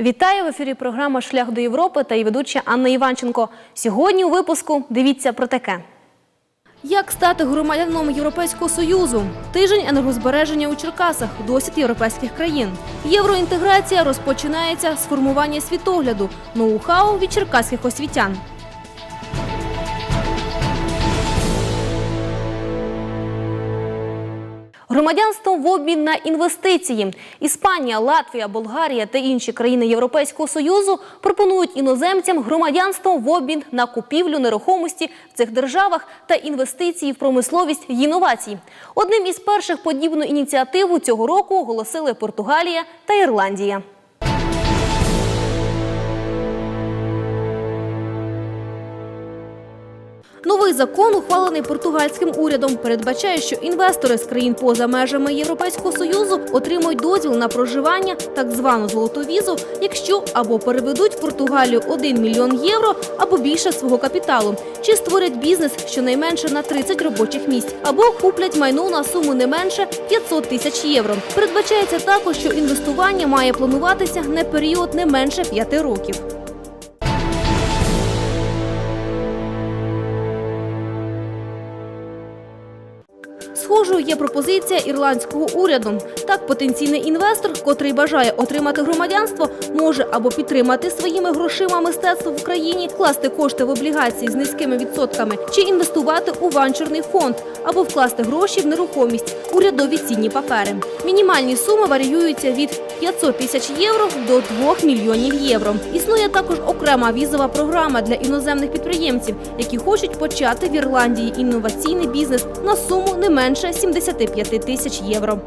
Вітаю в ефірі програма Шлях до Європи та її ведуча Анна Іванченко. Сьогодні у випуску дивіться про таке. Як стати громадянином Європейського Союзу? Тиждень енергозбереження у Черкасах, досвід європейських країн. Євроінтеграція розпочинається з формування світогляду, ноу-хау від черкаських освітян. Громадянство в обмін на інвестиції. Іспанія, Латвія, Болгарія та інші країни Європейського Союзу пропонують іноземцям громадянство в обмін на купівлю нерухомості в цих державах та інвестиції в промисловість й інновації. Одним із перших подібну ініціативу цього року оголосили Португалія та Ірландія. Новий закон, ухвалений португальським урядом, передбачає, що інвестори з країн поза межами Європейського союзу отримують дозвіл на проживання, так звану золоту візу, якщо або переведуть в Португалію 1 мільйон євро або більше свого капіталу, чи створять бізнес щонайменше на 30 робочих місць, або куплять майно на суму не менше 500 тисяч євро. Передбачається також, що інвестування має плануватися на період не менше 5 років. Схожою є пропозиція ірландського уряду. Так, потенційний інвестор, котрий бажає отримати громадянство, може або підтримати своїми грошима мистецтво в Україні, вкласти кошти в облігації з низькими відсотками, чи інвестувати у ванчурний фонд, або вкласти гроші в нерухомість, урядові цінні папери. Мінімальні суми варіюються від 500 тисяч євро до 2 мільйонів євро. Існує також окрема візова програма для іноземних підприємців, які хочуть почати в Ірландії інноваційний бізнес на суму не менше 75 тисяч євро.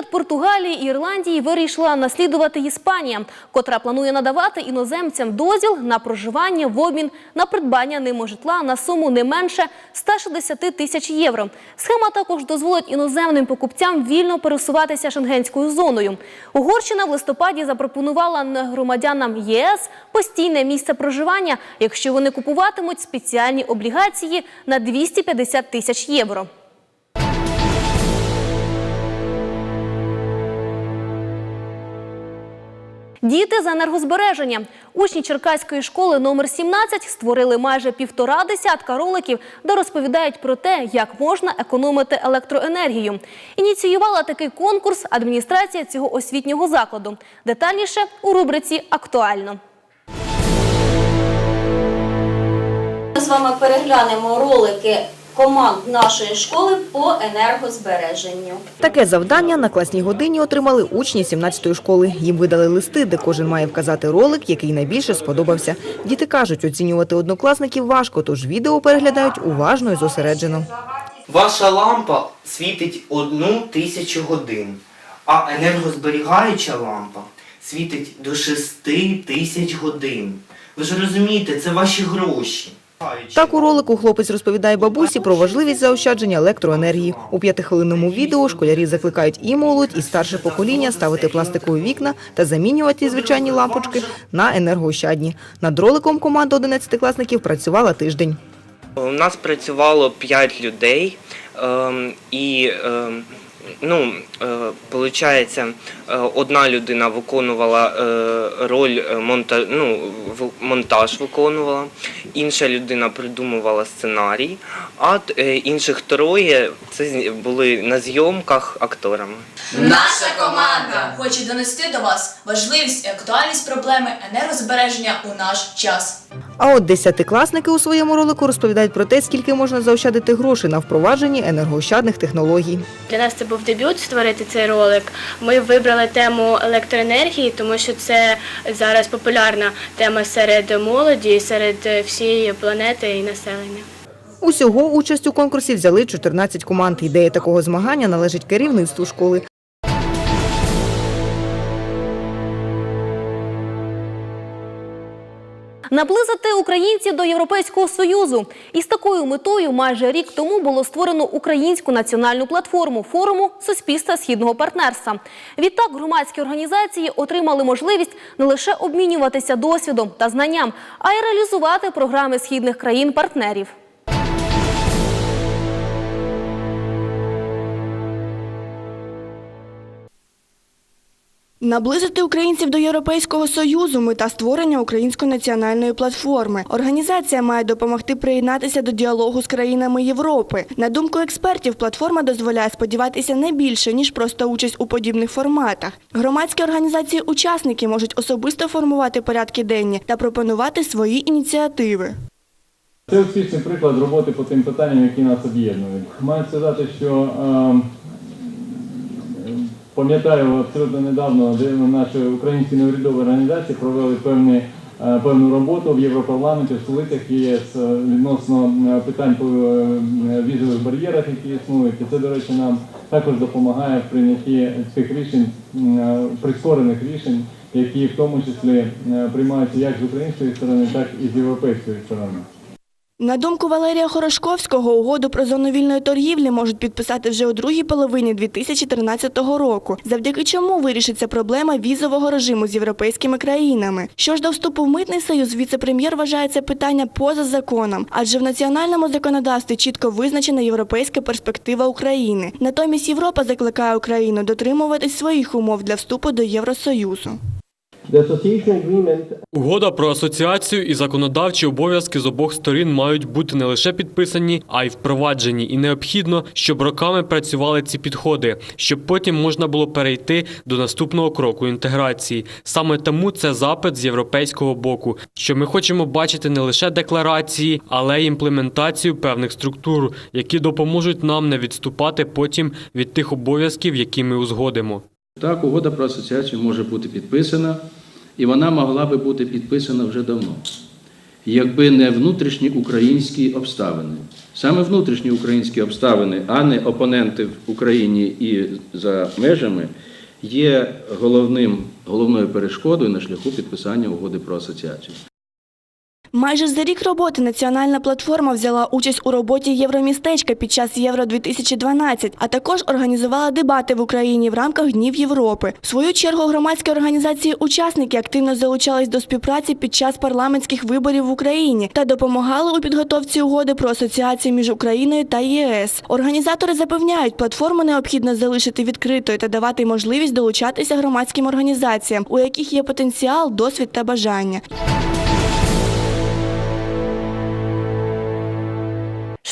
Приклад Португалії і Ірландії вирішила наслідувати Іспанія, котра планує надавати іноземцям дозвіл на проживання в обмін на придбання ними житла на суму не менше 160 тисяч євро. Схема також дозволить іноземним покупцям вільно пересуватися шенгенською зоною. Угорщина в листопаді запропонувала громадянам ЄС постійне місце проживання, якщо вони купуватимуть спеціальні облігації на 250 тисяч євро. Діти за енергозбереження. Учні Черкаської школи номер 17 створили майже півтора десятка роликів, де розповідають про те, як можна економити електроенергію. Ініціювала такий конкурс адміністрація цього освітнього закладу. Детальніше у рубриці Актуально. Ми з вами переглянемо ролики команд нашої школи по енергозбереженню. Таке завдання на класній годині отримали учні 17-ї школи. Їм видали листи, де кожен має вказати ролик, який найбільше сподобався. Діти кажуть, оцінювати однокласників важко, тож відео переглядають уважно і зосереджено. Ваша лампа світить одну тисячу годин, а енергозберігаюча лампа світить до 6 тисяч годин. Ви ж розумієте, це ваші гроші. Так у ролику хлопець розповідає бабусі про важливість заощадження електроенергії. У п'ятихвилинному відео школярі закликають і молодь, і старше покоління ставити пластикові вікна та замінювати звичайні лампочки на енергоощадні. Над роликом команда 11-класників працювала тиждень. У нас працювало 5 людей, ем, і ем, ну, е, виходить, одна людина виконувала е, роль е, монта, ну, монтаж виконувала, інша людина придумувала сценарій, а е, інших троє це були на зйомках акторами. Наша команда хоче донести до вас важливість і актуальність проблеми енергозбереження у наш час. А от десятикласники у своєму ролику розповідають про те, скільки можна заощадити грошей на впровадженні енергоощадних технологій. Для нас це був дебют створити цей ролик. Ми вибрали тему електроенергії, тому що це зараз популярна тема серед молоді, серед всієї планети і населення. Усього участь у конкурсі взяли 14 команд. Ідея такого змагання належить керівництву школи. Наблизити українців до Європейського Союзу. І з такою метою майже рік тому було створено українську національну платформу форуму Суспільства східного партнерства. Відтак громадські організації отримали можливість не лише обмінюватися досвідом та знанням, а й реалізувати програми східних країн-партнерів. Наблизити українців до Європейського Союзу – мета створення Української національної платформи. Організація має допомогти приєднатися до діалогу з країнами Європи. На думку експертів, платформа дозволяє сподіватися не більше, ніж просто участь у подібних форматах. Громадські організації-учасники можуть особисто формувати порядки денні та пропонувати свої ініціативи. Це успішний приклад роботи по тим питанням, які нас об'єднують. Маю сказати, що е, пам'ятаю абсолютно недавно, наші українські неурядові організації провели певні, е, певну роботу в Європарламенті, в столицях ЄС е, відносно е, питань по візових бар'єрах, які існують. І це, до речі, нам також допомагає в прийнятті цих рішень, прискорених рішень, які в тому числі приймаються як з української сторони, так і з європейської сторони. На думку Валерія Хорошковського, угоду про зону вільної торгівлі можуть підписати вже у другій половині 2013 року, завдяки чому вирішиться проблема візового режиму з європейськими країнами. Що ж до вступу в митний союз, віце-прем'єр вважає це питання поза законом, адже в національному законодавстві чітко визначена європейська перспектива України. Натомість Європа закликає Україну дотримуватись своїх умов для вступу до Євросоюзу. Угода про асоціацію і законодавчі обов'язки з обох сторін мають бути не лише підписані, а й впроваджені. І необхідно, щоб роками працювали ці підходи, щоб потім можна було перейти до наступного кроку інтеграції. Саме тому це запит з європейського боку, що ми хочемо бачити не лише декларації, але й імплементацію певних структур, які допоможуть нам не відступати потім від тих обов'язків, які ми узгодимо. Так, угода про асоціацію може бути підписана, і вона могла би бути підписана вже давно, якби не внутрішні українські обставини. Саме внутрішні українські обставини, а не опоненти в Україні і за межами, є головним, головною перешкодою на шляху підписання угоди про асоціацію. Майже за рік роботи національна платформа взяла участь у роботі Євромістечка під час Євро 2012, а також організувала дебати в Україні в рамках Днів Європи. В свою чергу громадські організації-учасники активно залучались до співпраці під час парламентських виборів в Україні та допомагали у підготовці угоди про асоціацію між Україною та ЄС. Організатори запевняють, платформу необхідно залишити відкритою та давати можливість долучатися громадським організаціям, у яких є потенціал, досвід та бажання.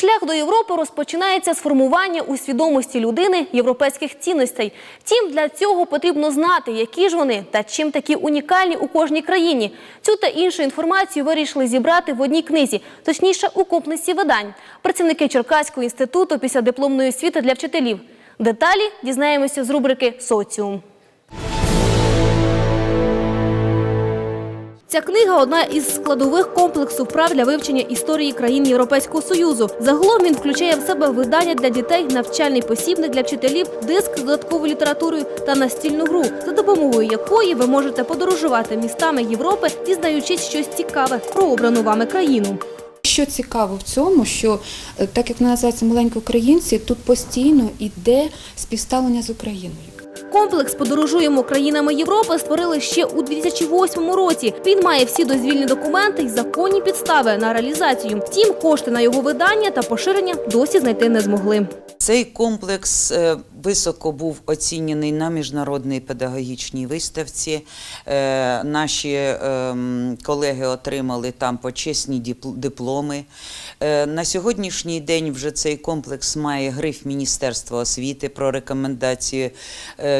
Шлях до Європи розпочинається з формування у свідомості людини європейських цінностей. Втім, для цього потрібно знати, які ж вони та чим такі унікальні у кожній країні. Цю та іншу інформацію вирішили зібрати в одній книзі, точніше у комплексе видань. Працівники Черкаського інституту після дипломної освіти для вчителів. Деталі дізнаємося з рубрики Соціум. Ця книга одна із складових комплексу вправ для вивчення історії країн Європейського Союзу. Загалом він включає в себе видання для дітей, навчальний посібник для вчителів, диск з додатковою літературою та настільну гру, за допомогою якої ви можете подорожувати містами Європи, дізнаючись щось цікаве про обрану вами країну. Що цікаво в цьому, що е, так як називається маленькі українці, тут постійно йде співставлення з Україною. Комплекс подорожуємо країнами Європи створили ще у 2008 році. Він має всі дозвільні документи і законні підстави на реалізацію. Втім, кошти на його видання та поширення досі знайти не змогли. Цей комплекс е, високо був оцінений на міжнародній педагогічній виставці. Е, Наші ем, колеги отримали там почесні дипломи. Е, На сьогоднішній день вже цей комплекс має гриф Міністерства освіти про рекомендації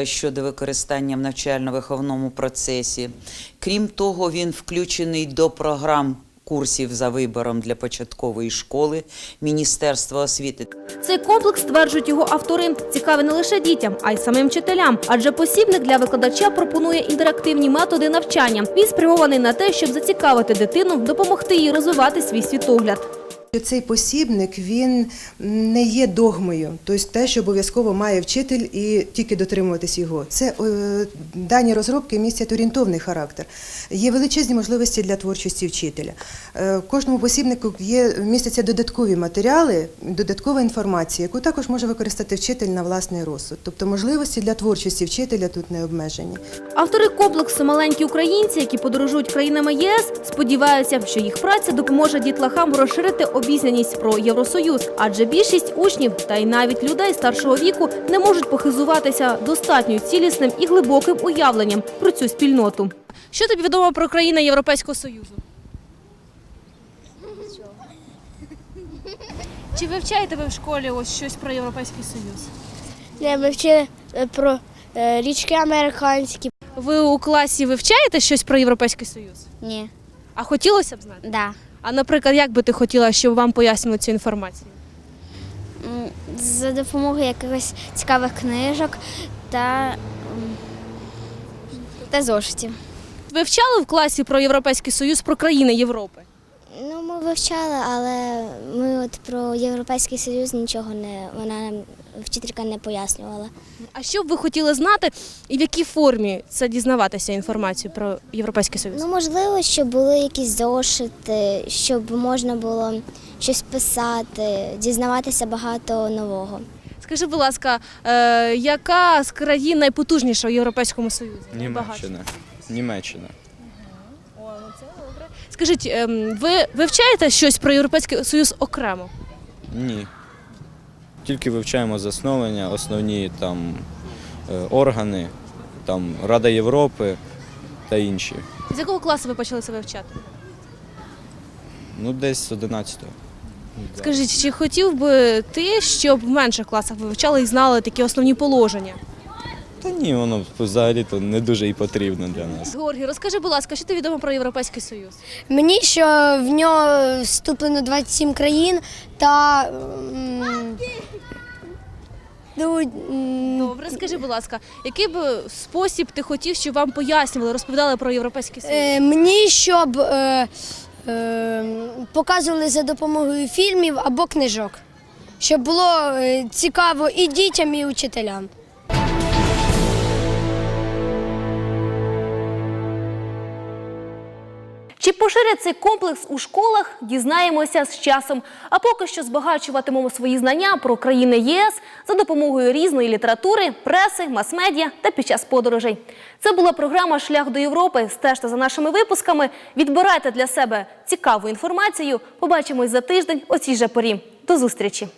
щодо використання в навчально-виховному процесі. Крім того, він включений до програм курсів за вибором для початкової школи Міністерства освіти. Цей комплекс, стверджують його автори, цікавий не лише дітям, а й самим вчителям. Адже посібник для викладача пропонує інтерактивні методи навчання. Він спрямований на те, щоб зацікавити дитину, допомогти їй розвивати свій світогляд. Цей посібник він не є догмою, тобто те, що обов'язково має вчитель і тільки дотримуватись його. Це е, дані розробки містять орієнтовний характер. Є величезні можливості для творчості вчителя. Е, кожному посібнику є містяться додаткові матеріали, додаткова інформація, яку також може використати вчитель на власний розсуд. Тобто можливості для творчості вчителя тут не обмежені. Автори комплексу маленькі українці, які подорожують країнами ЄС, сподіваються, що їх праця допоможе дітлахам розширити обізнаність про Євросоюз, адже більшість учнів та й навіть людей старшого віку не можуть похизуватися достатньо цілісним і глибоким уявленням про цю спільноту. Що тобі відомо про країни Європейського Союзу? Чи вивчаєте ви в школі ось щось про Європейський Союз? Не, ми вчили е, про е, річки американські. Ви у класі вивчаєте щось про Європейський Союз? Ні. А хотілося б знати? Да. А наприклад, як би ти хотіла, щоб вам пояснили цю інформацію? За допомогою якихось цікавих книжок та, та зошитів. Вивчали в класі про Європейський Союз, про країни Європи? Вивчали, але ми от про Європейський Союз нічого не вона нам вчителька не пояснювала. А що б ви хотіли знати і в якій формі це дізнаватися інформацію про Європейський Союз? Ну, можливо, щоб були якісь зошити, щоб можна було щось писати, дізнаватися багато нового. Скажи, будь ласка, е, яка з країн найпотужніша в Європейському Союзі? Найбагатша? Німеччина. Німеччина. Скажіть, ем, ви вивчаєте щось про Європейський Союз окремо? Ні. Тільки вивчаємо засновлення, основні там е, органи, там Рада Європи та інші. З якого класу ви почали це вивчати? Ну, десь з 11-го. Скажіть, чи хотів би ти, щоб в менших класах вивчали і знали такі основні положення? Та ні, воно взагалі-то не дуже і потрібно для нас. Георгій, розкажи, будь ласка, що ти відомо про Європейський Союз? Мені що в нього вступлено 27 країн та. м, ну, м, Добре, скажи, будь ласка, який би спосіб ти хотів, щоб вам пояснювали, розповідали про Європейський Союз? е, Мені щоб е, е, показували за допомогою фільмів або книжок, щоб було е, цікаво і дітям, і учителям. Чи поширять цей комплекс у школах, дізнаємося з часом. А поки що збагачуватимемо свої знання про країни ЄС за допомогою різної літератури, преси, мас-медіа та під час подорожей. Це була програма Шлях до Європи. Стежте за нашими випусками. Відбирайте для себе цікаву інформацію. Побачимось за тиждень о цій же порі. До зустрічі!